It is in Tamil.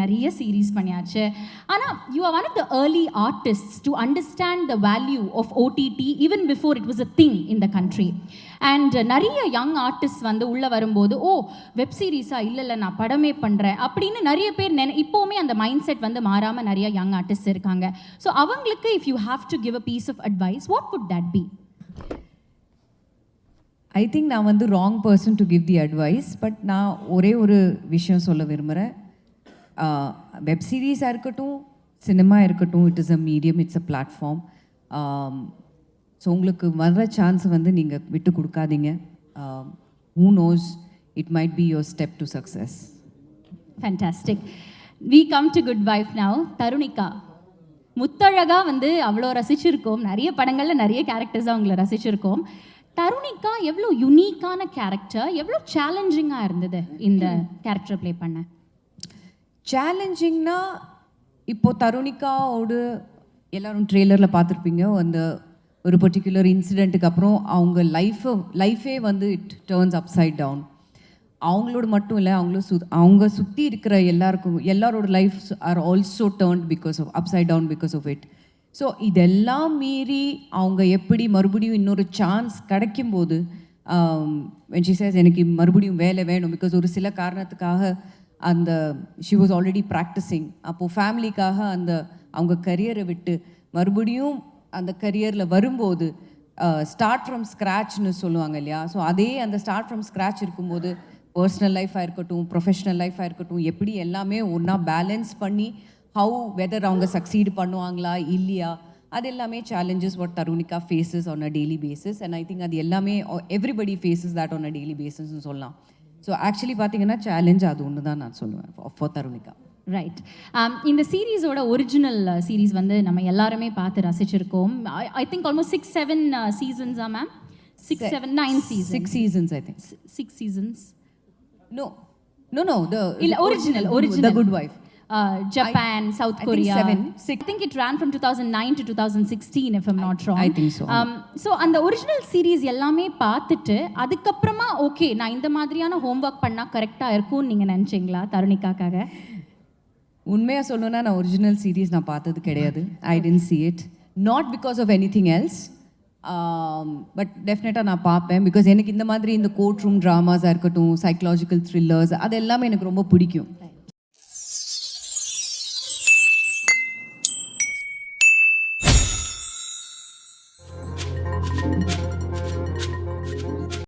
நிறைய சீரீஸ் பண்ணியாச்சு. ஆனால் you are one of the early artist to understand the value of OTT even before it was a thing in the country and நிறைய யங் ஆர்டிஸ்ட் வந்து உள்ளே வரும்போது ஓ வெப் சீரிஸா இல்லை இல்லை நான் படமே பண்ணுறேன் அப்படின்னு நிறைய பேர் நினை இப்போவுமே அந்த மைண்ட் செட் வந்து மாறாமல் நிறைய யங் ஆர்டிஸ்ட் இருக்காங்க. ஸோ அவங்களுக்கு if you have to give a piece of advice what would that be I think நான் வந்து wrong person to give the advice but நான் ஒரே ஒரு விஷயம் சொல்ல விரும்புகிறேன் வெப் சீரிஸாக இருக்கட்டும் சினிமா இருக்கட்டும் it is a medium it's a platform so உங்களுக்கு வர்ற சான்ஸ் வந்து நீங்கள் விட்டு கொடுக்காதீங்க. Who knows it might be your step to success fantastic we come to Good Wife now Tarunika. முத்தழகா வந்து அவ்வளோ ரசிச்சிருக்கோம். நிறைய படங்களில் நிறைய கேரக்டர்ஸ் அவங்கள ரசிச்சிருக்கோம். தருணிகா எவ்வளோ யுனீக்கான கேரக்டர் எவ்வளோ சேலஞ்சிங்காக இருந்தது இந்த கேரக்டர் ப்ளே பண்ண? சேலஞ்சிங்னா இப்போ தருணிகாவோடு எல்லாரும் ட்ரெய்லரில் பார்த்துருப்பீங்க. அந்த ஒரு பர்டிகுலர் இன்சிடெண்ட்டுக்கு அப்புறம் அவங்க லைஃபை லைஃபே வந்து இட் டேர்ன்ஸ் அப்சைட் டவுன் அவங்களோட மட்டும் இல்லை அவங்களும் சு அவங்க சுற்றி இருக்கிற எல்லாருக்கும் எல்லாரோட life are also turned because of upside down because of it so இதெல்லாம் மீறி அவங்க எப்படி மறுபடியும் இன்னொரு சான்ஸ் கிடைக்கும்போது வென் ஷி சேஸ் எனக்கு மறுபடியும் வேலை வேணும் பிகாஸ் ஒரு சில காரணத்துக்காக அந்த ஷி வாஸ் ஆல்ரெடி ப்ராக்டிஸிங் அப்போது ஃபேமிலிக்காக அந்த அவங்க கரியரை விட்டு மறுபடியும் அந்த கரியரில் வரும்போது ஸ்டார்ட் ஃப்ரம் ஸ்க்ராட்ச்னு சொல்லுவாங்க இல்லையா? ஸோ அதே அந்த ஸ்டார்ட் ஃப்ரம் ஸ்க்ராட்ச் இருக்கும்போது பர்சனல் லைஃபாக இருக்கட்டும் ப்ரொஃபஷனல் லைஃபாக இருக்கட்டும் எப்படி எல்லாமே ஒன்றா பேலன்ஸ் பண்ணி ஹவு வெதர் அவங்க சக்சீடு பண்ணுவாங்களா இல்லையா? அது எல்லாமே challenges what Tarunika faces on a daily basis and I think அது எல்லாமே everybody faces that on a daily பேசிஸ்ன்னு சொல்லலாம். ஸோ ஆக்சுவலி பார்த்தீங்கன்னா சேலஞ்ச் அது ஒன்று தான் நான் சொல்லுவேன். ஃபார் தருணிகா ரைட் இந்த சீரீஸோட ஒரிஜினல் சீரீஸ் வந்து நம்ம எல்லாருமே பார்த்து ரசிச்சிருக்கோம். I think almost six seven சீசன்ஸா ma'am six seven nine season six seasons I think six seasons no no no the இல்ல original original Good Wife Japan South I think Korea seven, I think it ran from 2009 to 2016 if I'm not wrong I think so. um, so அந்த ஒரிஜினல் சீரிஸ் எல்லாமே பார்த்துட்டு அதுக்கப்புறமா ஓகே நான் இந்த மாதிரியான ஹோம்ஒர்க் பண்ணா கரெக்டா இருக்கும்னு நீங்க நினைச்சீங்களா தருணிக்காக்காக? உண்மையாக சொல்லணும்னா நான் ஒரிஜினல் சீரீஸ் நான் பார்த்தது கிடையாது. I tend see it not because of anything else but டெஃபினட்டாக நான் பார்ப்பேன். பிகாஸ் எனக்கு இந்த மாதிரி இந்த கோர்ட் ரூம் ட்ராமாஸாக இருக்கட்டும் சைக்கலாஜிக்கல் த்ரில்லர்ஸ் அது எல்லாமே எனக்கு ரொம்ப பிடிக்கும்.